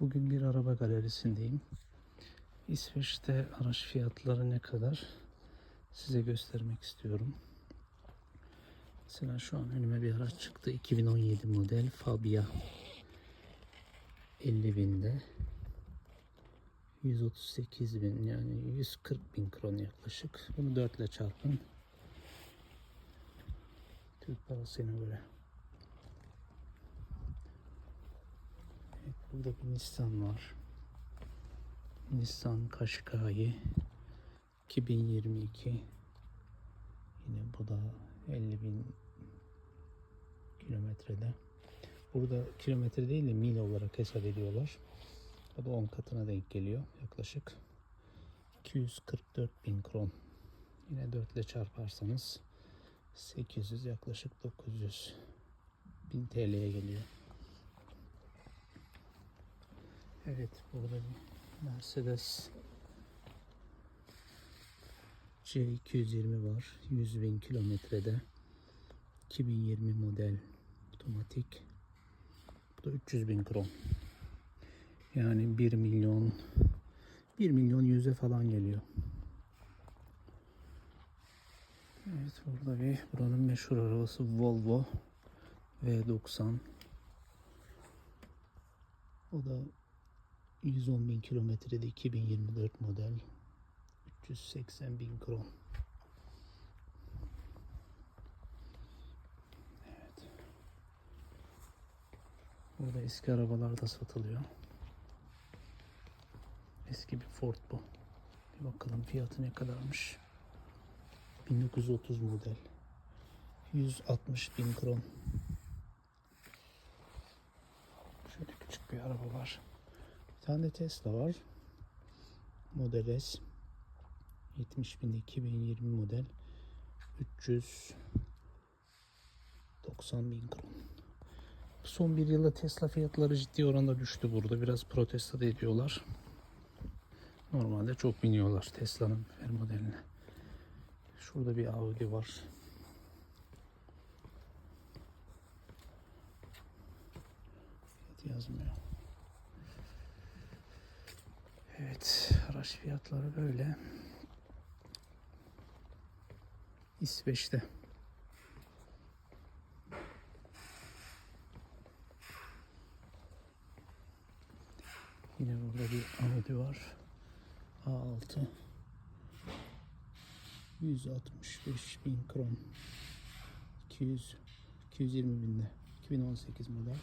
Bugün bir araba galerisindeyim. İsveç'te araç fiyatları ne kadar size göstermek istiyorum. Mesela şu an önüme bir araç çıktı. 2017 model Fabia. 50 binde. 138 bin yani 140 bin kron yaklaşık. Bunu 4 ile çarpın. Türk parasına göre. Evet, burada bir Nissan var. Nissan Qashqai 2022 yine bu da 50 bin kilometrede. Burada kilometre değil de mil olarak hesap ediyorlar. O da 10 katına denk geliyor yaklaşık. 244 bin kron. Yine 4 ile çarparsanız 800 yaklaşık 900 bin TL'ye geliyor. Evet burada bir Mercedes C220 var. 100 bin kilometrede. 2020 model otomatik. Bu da 300 bin kron. Yani 1 milyon 1 milyon yüze falan geliyor. Evet burada bir buranın meşhur arabası Volvo V90. O da 110 bin kilometrede 2024 model 380 bin kron. Evet. Burada eski arabalar da satılıyor. Eski bir Ford bu. Bir bakalım fiyatı ne kadarmış. 1930 model. 160 bin kron. Şöyle küçük bir araba var. Tane Tesla var. Model S. 70 bin 2020 model. 390 bin kron. Son bir yılda Tesla fiyatları ciddi oranda düştü burada. Biraz protesto da ediyorlar. Normalde çok biniyorlar Tesla'nın her modeline. Şurada bir Audi var. Fiyat yazmıyor. Evet, araç fiyatları böyle. İsveç'te. Yine burada bir Audi var. A6 165 bin kron 200 220 binde 2018 model